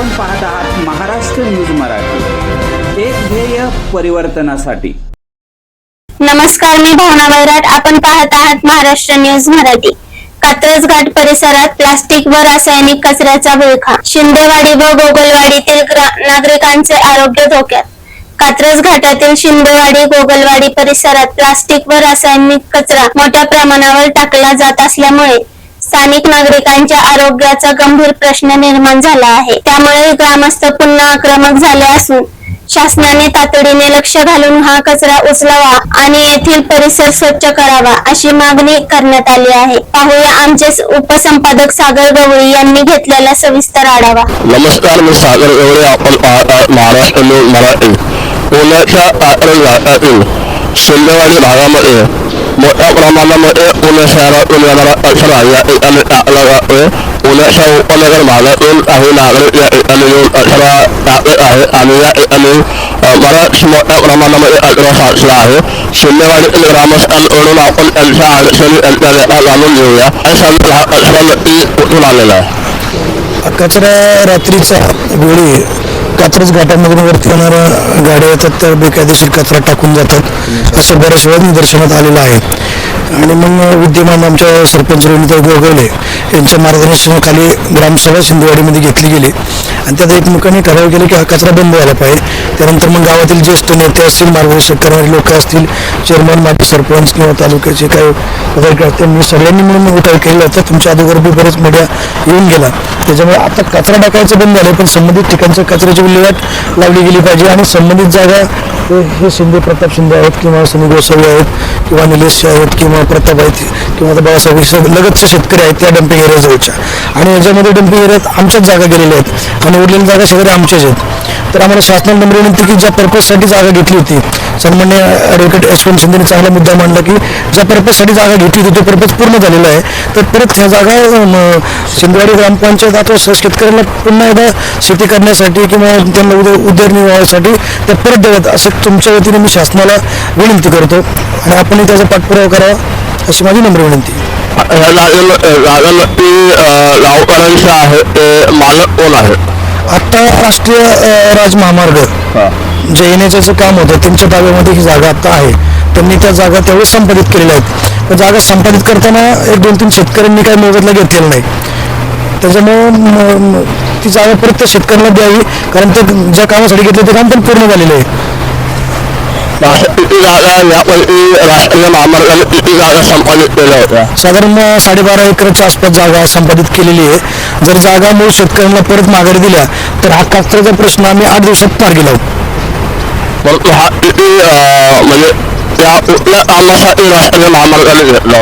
आपण पाहत आहात महाराष्ट्र न्यूज मराठी. एक ध्येय परिवर्तनासाठी. नमस्कार मी भावना वैराट. आपण पाहत आहात महाराष्ट्र न्यूज मराठी. कात्रज घाट परिसरात प्लास्टिक व रासायनिक कचऱ्याचा विळखा. शिंदेवाडी व गोगलवाडीतील नागरिकांचे आरोग्य धोक्यात. कात्रज घाटातील शिंदेवाडी गोगलवाडी परिसरात प्लास्टिक व रासायनिक कचरा मोठ्या प्रमाणावर टाकला जात असल्यामुळे स्थानिक नागरिकांच्या आरोग्याचा गंभीर प्रश्न निर्माण झाला आहे. त्यामुळे ग्रामस्थ पुन्हा आक्रमक झाले असून शासनाने तातडीने लक्ष घालून हा कचरा उचलावा आणि येथील परिसर स्वच्छ करावा अशी मागणी करण्यात आली आहे. पाहूया आमचे उपसंपादक सागर गवळी यांनी घेतलेला सविस्तर आढावा. नमस्कार मी सागर गवळी. आपण पाहत महाराष्ट्र न्यूज मराठी. पुण्याच्या घाटातील शिंदेवाडी भागामध्ये मोठ्या प्रमाणामध्ये पुणे शहरातून येणारा कचरा या ठिकाणी टाकला जातोय पुण्याच्या उपनगर भागातून काही नागरिक या ठिकाणी येऊन कचरा टाकत आहे आणि या ठिकाणी अ, बराच मोठ्या प्रमाणामध्ये कचरा साचला आहे शिंदेवाडीतील ग्रामस्थांकडून आपण त्यांच्या अडचणी त्यांच्या व्यथा जाणून घेऊया आणि सांगतो हा कचरा नक्की कुठून आलेला आहे कचरा रात्रीचा वेळी कात्रज घाटामधून वरती येणाऱ्या गाड्या येतात त्या बेकायदेशीर कचरा टाकून जातात. असं बऱ्याच वेळा निदर्शनात आलेलं आहे. आणि मग विद्यमान आमच्या सरपंच रोहिणीताई गोगवले यांच्या मार्गदर्शनाखाली ग्रामसभा सिंधुवाडीमध्ये घेतली गेली. आणि त्यात एकमेकांनी ठराव केले की हा कचरा बंद व्हायला पाहिजे. त्यानंतर मग गावातील ज्येष्ठ नेते असतील मार्गदर्शक करणारे लोक असतील चेअरमन माजी सरपंच किंवा तालुक्याचे काही पदाधिकारी असतील त्यांनी सगळ्यांनी मिळून उठाव केला होता. तुमच्या अगोदर बी बरेच मीडिया येऊन गेला. त्याच्यामुळे आता कचरा टाकायचं बंद झालं पण संबंधित ठिकाणच्या कचऱ्याची विल्हेवाट लावली गेली पाहिजे आणि संबंधित जागा ते हे शिंदे प्रताप शिंदे आहेत किंवा सुनी गोसावी आहेत किंवा निलेश आहेत किंवा प्रताप आहेत किंवा आता बाळासाहेब लगतचे शेतकरी आहेत त्या डम्पिंग एरिया जवळच्या आणि याच्यामध्ये डम्पिंग एरियात आमच्याच जागा गेलेल्या आहेत आणि उरलेल्या जागा सगळ्या आमच्याच आहेत. तर आम्हाला शासनाने नंबर विनंती की ज्या पर्पजसाठी जागा घेतली होती सन्मान्य ॲडव्होकेट यशवंत शिंदेने चांगला मुद्दा मांडला की ज्या पर्पजसाठी जागा घेतली होती तो पर्पज पूर्ण झालेला आहे. तर परत ह्या जागा शिंदवाडी ग्रामपंचायत अथवा शेतकऱ्यांना पुन्हा एकदा शेती करण्यासाठी किंवा त्यांना उद्या उदरनिर्वाहासाठी त्या परत द्याव्यात असे तुमच्या वतीने मी शासनाला विनंती करतो. आणि आपणही त्याचा पाठपुरावा करावा अशी माझी नम्र विनंती. या जागेला जागा नक्की गावकऱ्यांचं आहे ते मालक कोण आहे? आत्ता राष्ट्रीय राजमहामार्ग. जे येण्याचं काम होतं त्यांच्या ताब्यामध्ये ही जागा आता आहे. त्यांनी त्या जागा त्यावेळेस संपादित केलेल्या आहेत. पण जागा संपादित करताना एक दोन तीन शेतकऱ्यांनी काही मोबदला घेतलेला नाही. त्याच्यामुळं ती जागा परत त्या शेतकऱ्यांना द्यावी कारण ते ज्या कामासाठी घेतलं ते काम पण पूर्ण झालेलं आहे. किती जागा यापैकी राष्ट्रीय महामार्गाने किती जागा संपादित केल्या होत्या? साधारण साडेबारा एकरच्या आसपास जागा संपादित केलेली आहे. जर जागा मूळ शेतकऱ्यांना परत माघारी दिल्या तर हा कागदाचा प्रश्न आम्ही आठ दिवसात मार्गी लावू परंतु हा म्हणजे त्या कुठल्या कामासाठी राष्ट्रीय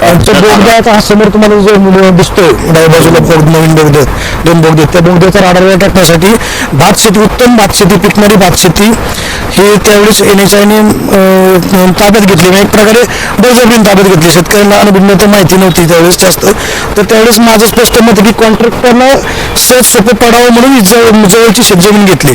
आमच्या होता बोगदा हा समोर तुम्हाला जो मुलं दिसतोय डाव्या बाजूला बोगद नवीन बोगद दोन बोगदे त्या बोगद्याचा राडाला टाकण्यासाठी भात शेती उत्तम भात शेती पिकणारी भात शेती हे त्यावेळेस एन एच आयने ताब्यात घेतली. म्हणजे एक प्रकारे बळजबरीने ताब्यात घेतली. शेतकऱ्यांना अनुभव तर माहिती नव्हती त्यावेळेस जास्त. तर त्यावेळेस माझं स्पष्ट मत आहे की कॉन्ट्रॅक्टरला सहज सोपं पडावं म्हणून जवळ जवळची शेतजमीन घेतली.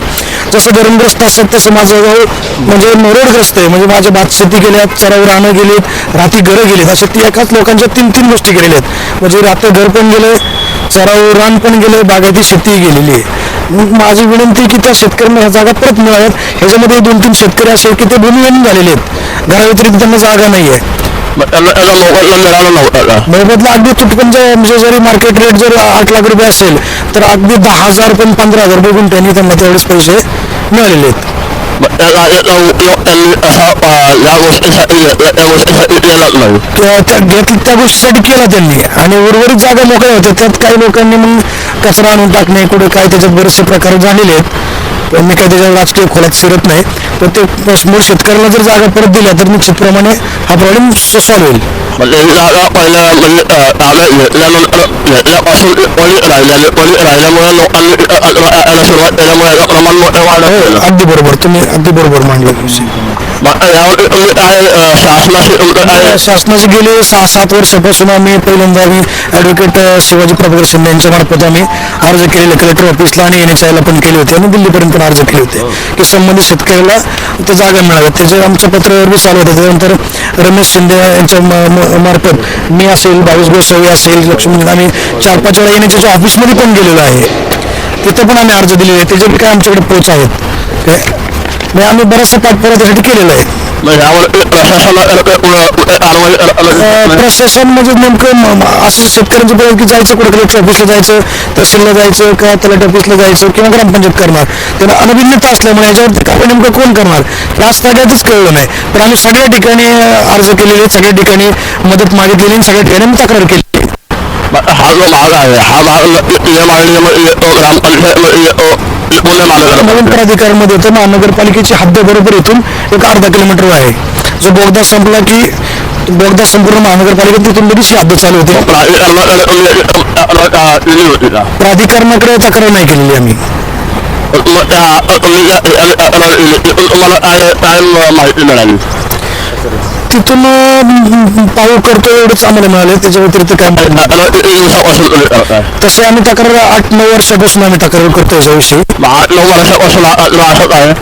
जसं धरणग्रस्त असतात तसं माझं जवळ म्हणजे रोडग्रस्त आहे. म्हणजे माझ्या भात शेती गेल्यात चरावर राहणं गेलीत रात्री घरं गेलीत. अशा ती एकाच लोकांच्या तीन तीन गोष्टी केलेल्या आहेत. म्हणजे रात्र घर पण गेलं चरावर रान पण गेलं बागायती शेतीही गेलेली आहे. मग माझी विनंती आहे की त्या शेतकऱ्यांना ह्या जागा परत मिळाव्यात. ह्याच्यामध्ये दोन तीन शेतकरी असे आहेत की ते भूमिहीन झालेले आहेत. घराव्यतिरिक्त त्यांना जागा नाही आहे त्यांना मोबदला मिळाला नव्हता का? मोबदला अगदी चुटकनच्या म्हणजे जरी मार्केट रेट जर आठ लाख रुपये असेल तर अगदी दहा हजार पण पंधरा हजार रुपये गुंठ्यांनी त्यांना त्यावेळेस पैसे मिळालेले आहेत. त्या जागेचा उपयोग त्यांनी असा अं, या गोष्टीसाठी घेतला त्या गोष्टीसाठी केलाच नाही त्या त्या घेतली त्या गोष्टीसाठी केला त्यांनी आणि उर्वरित जागा मोकळ्या होत्या त्यात काही लोकांनी मग कचरा आणून टाकणे कुठे काय त्याच्यात बरेचसे प्रकार झालेले आहेत पण मी काही त्याच्यावर राजकीय खोलात शिरत नाही. पण ते मूळ शेतकऱ्याला जर जागा परत दिल्या तर निश्चितप्रमाणे हा प्रॉब्लेम सॉल्व्ह होईल. म्हणजे ही जागा पहिल्या म्हणजे ताब्यात घेतल्यानंतर घेतल्यापासून पडी राहिल्याने पडी राहिल्यामुळे लोकांनी सुरुवात केल्यामुळे प्रमाण मोठं वाढत गेलं. अगदी बरोबर. तुम्ही अगदी बरोबर मांडले. मग यावर तुम्ही काय अं, शासनाशी शासनाचे गेले सहा सात वर्षापासून आम्ही पहिल्यांदा आम्ही ॲडव्होकेट शिवाजी प्रभाकर शिंदे यांच्या मार्फत आम्ही अर्ज केलेले कलेक्टर ऑफिसला आणि एन एच आयला पण केले होते आणि दिल्लीपर्यंत पण अर्ज केले होते. की संबंधित शेतकऱ्याला त्या जागा मिळाव्यात त्याचे आमच्या पत्रावर बी चालू होतं त्यानंतर रमेश शिंदे यांच्या म- म- मार्फत मी असेल बावीस गोसावी असेल लक्ष्मण आम्ही चार पाच वेळा एन एच ऑफिसमध्ये पण गेलेलो आहे. तिथं पण आम्ही अर्ज दिलेले आहेत. त्याचे बी काय आमच्याकडे पोच आहेत काय म्हणजे आम्ही बराचसा पाठपुरावा त्यासाठी केलेला आहे प्रशासनाला प्रशासन म्हणजे नेमकं असं शेतकऱ्यांचं बघा की जायचं कुठे कलेक्टर ऑफिसला जायचं तहसीलला जायचं का तलाठी ऑफिसला जायचं किंवा ग्रामपंचायत करणार त्यांना अनभिन्नता असल्यामुळे याच्यावरती कारवाई नेमकं कोण करणार हे आज सगळ्यातच कळलं नाही पण आम्ही सगळ्या ठिकाणी अर्ज केलेले सगळ्या ठिकाणी मदत मागितलेली आणि सगळ्या ठिकाणी तक्रार केली हा जो भाग आहे हा भाग या नवीन प्राधिकरणमध्ये येतो महानगरपालिकेची हद्द बरोबर इथून एक अर्धा किलोमीटर आहे जो बोगदा संपला की बोगदा संपूर्ण महानगरपालिकेत तिथून लगेच ही हद्द चालू होते प्राधिकरणाकडे तक्रार नाही केलेली आम्ही काय माहिती मिळाली तिथून पाऊल करतो एवढंच आम्हाला मिळाले त्याच्या व्यतिरिक्त काय माहिती नाही. तसे आम्ही तक्रार आठ नऊ वर्षापासून आम्ही तक्रार करतो याच्याविषयी. नऊ वर्षापासून असत आहे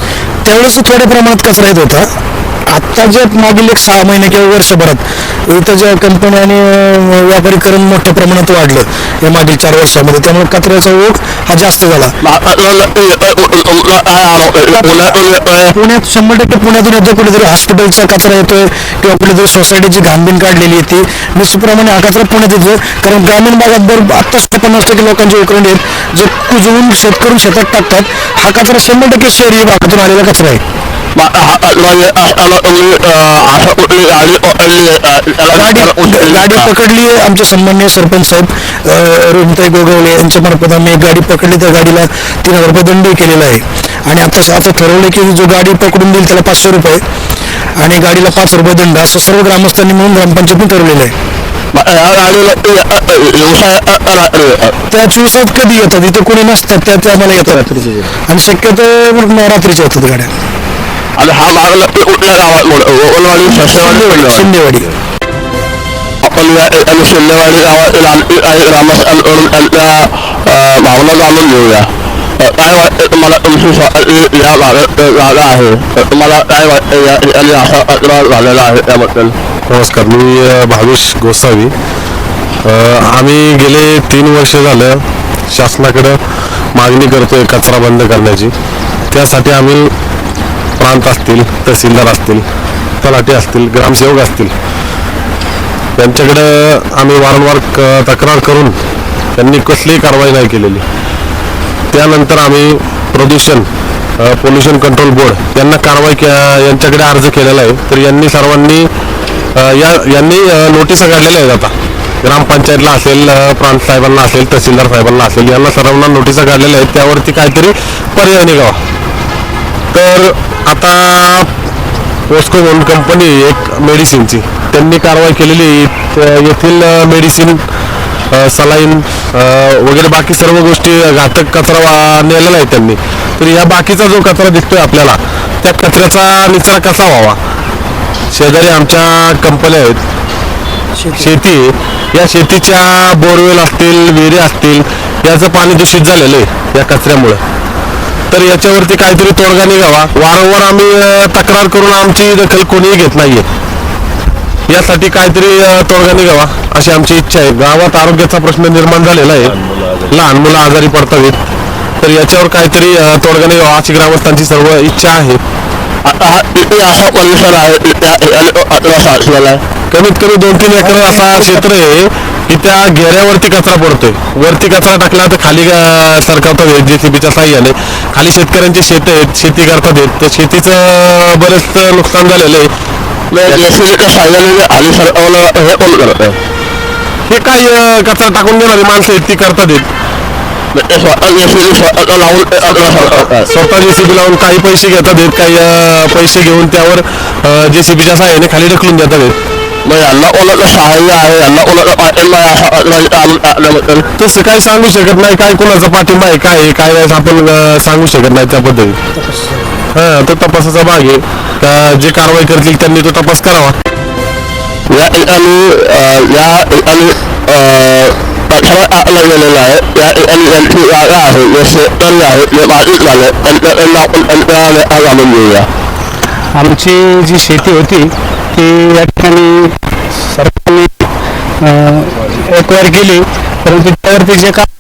त्यावेळेस थोड्या प्रमाणात कचरा येत होता. आत्ता जे मागील एक सहा महिने किंवा वर्षभरात इथं ज्या कंपन्या आणि व्यापारीकरण मोठ्या प्रमाणात वाढलं या मागील चार वर्षामध्ये त्यामुळे कचऱ्याचा ओघ हा जास्त झाला. पुण्यात शंभर टक्के पुण्यातून येतो कुठेतरी हॉस्पिटलचा कचरा येतोय किंवा कुठेतरी सोसायटीची घाणबीण काढलेली येते निश्चितप्रमाणे हा कचरा पुण्यात येतो कारण ग्रामीण भागात बरोबर आत्ताच पन्नास टक्के लोकांचे उकरंड आहेत जे कुजवून शेतकरून शेतात टाकतात. हा कचरा शंभर टक्के शहरी भागातून आलेला कचरा आहे. गाडी गाडी पकडली आमच्या सन्मान्य सरपंच साहेब अ, रोहिताई गोगवले यांच्या मार्फत आम्ही एक गाडी पकडली त्या गाडीला तीन हजार रुपये दंड केलेला आहे आणि आता असं ठरवलं की जो गाडी पकडून देईल त्याला पाचशे रुपये आणि गाडीला पाच रुपये दंड असं सर्व ग्रामस्थांनी मिळून ग्रामपंचायतने ठरवलेलं आहे त्या दिवसात कधी येतात इथे कोणी नसतात त्या मला येतात आणि शक्यतो रात्रीच्या येतात गाड्या आणि हा भाग कुठल्या गावात ओलवाडी शिंदेवाडी आपण आणि शिंदेवाडी भावना जाणून घेऊया काय वाटतं तुम्हाला तुमची या भागात आहे तुम्हाला काय वाटतं असा झालेला आहे त्याबद्दल नमस्कार मी भावेश गोसावी आम्ही गेले तीन वर्ष झालं शासनाकडं मागणी करतोय कचरा बंद करण्याची त्यासाठी आम्ही प्रांत असतील तहसीलदार असतील तलाठी असतील ग्रामसेवक असतील त्यांच्याकडं आम्ही वारंवार क तक्रार करून त्यांनी कसलीही कारवाई नाही केलेली. त्यानंतर आम्ही प्रदूषण पोल्युशन कंट्रोल बोर्ड यांना कारवाई के यांच्याकडे अर्ज केलेला आहे. तर यांनी सर्वांनी या यांनी नोटिसा काढलेल्या आहेत आता. ग्रामपंचायतला असेल प्रांत साहेबांना असेल तहसीलदार साहेबांना असेल यांना सर्वांना नोटिसा काढलेल्या आहेत. त्यावरती काहीतरी पर्याय निघावा. तर आता पोस्को म्हणून कंपनी एक मेडिसिनची. त्यांनी कारवाई केलेली येथील मेडिसिन सलाईन वगैरे बाकी सर्व गोष्टी घातक कचरा नेलेला आहे त्यांनी. तर या बाकीचा जो कचरा दिसतोय आपल्याला त्या कचऱ्याचा निचरा कसा व्हावा? शेजारी आमच्या कंपन्या आहेत. शेती. या शेतीच्या बोरवेल असतील विहिरी असतील याचं पाणी दूषित झालेलं आहे या कचऱ्यामुळे. तर याच्यावरती काहीतरी तोडगा निघावा. वारंवार आम्ही तक्रार करून आमची दखल कोणीही घेत नाहीये. यासाठी काहीतरी तोडगा निघावा अशी आमची इच्छा आहे. गावात आरोग्याचा प्रश्न निर्माण झालेला आहे. लहान मुलं आजारी पडतावेत. तर याच्यावर काहीतरी तोडगा निघावा अशी ग्रामस्थांची सर्व इच्छा आहे. आता हा किती असा परिसर आहे कमीत कमी दोन तीन एकर असा क्षेत्र आहे. त्या घेऱ्यावरती कचरा पडतोय. वरती कचरा टाकला तर खाली येत जेसीबीच्या साह्याने खाली शेतकऱ्यांचे शेत आहेत शेती करतात येत तर शेतीचं बरेच नुकसान झालेलं आहे. जेसीबीच्या साह्याने जे आली सरकारला हे कोण करत आहे? हे अं, कचरा टाकून देणारी माणसं आहेत ती करतात येत ते स्वतः जेसीबी लावून काही पैसे घेतात येत काही पैसे घेऊन त्यावर जेसीबीच्या साह्याने खाली ढकलून देतात येत मग यांना कोणाचं सहाय्य आहे? यांना कोणाचा तसं काही सांगू शकत नाही काय कोणाचा पाठिंबा आहे काय आहे, काय नाही आपण अं, सांगू शकत नाही त्याबद्दल हा तो तपासाचा भाग आहे जे कारवाई करतील त्यांनी तो तपास करावा या ठिकाणी या ठिकाणी अं, टाकला गेलेला आहे या ठिकाणी यांची जागा आहे जे शेतकरी आहे जे बाधित झाले त्यांच्याकडनं आपण त्यांच्या व्यथा जाणून घेऊया आमची जी शेती होती ती या ठिकाणी सरकारने अं, एक वर गेली परंतु त्यावरती जे काम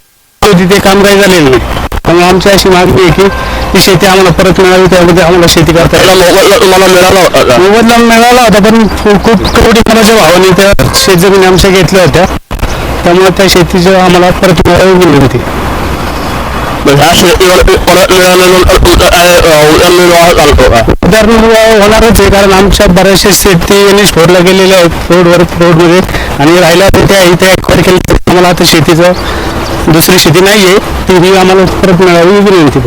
होती ते काम काही झालेलं नाही. त्यामुळे आमची अशी मागणी आहे की ती शेती आम्हाला परत मिळावी त्यामध्ये आम्हाला शेती करता तुम्हाला मिळाला होता मोबदला मिळाला होता पण खूप खूप करोडी मनाच्या भावाने त्या शेतजमीन आमच्या घेतल्या होत्या. त्यामुळे त्या शेतीचं आम्हाला परत मिळावी विनंती मग होणारच आहे कारण आमच्या बऱ्याचशा शेती यांनी सोडल्या गेलेल्या आहेत रोडवर रोडमध्ये आणि राहिल्या तर त्या इथे एक्वायर केल्या आम्हाला आता शेतीचं दुसरी शेती नाही आहे ती ही आम्हाला परत मिळावी विनंती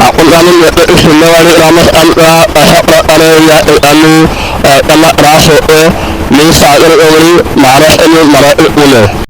आपण जाणून घेतो शिंदेवाडी ग्रामस्थांचा अशा प्रकारे या ठिकाणी त्यांना त्रास होतो मी सागर गवळी महाराष्ट्र मराठी पुणे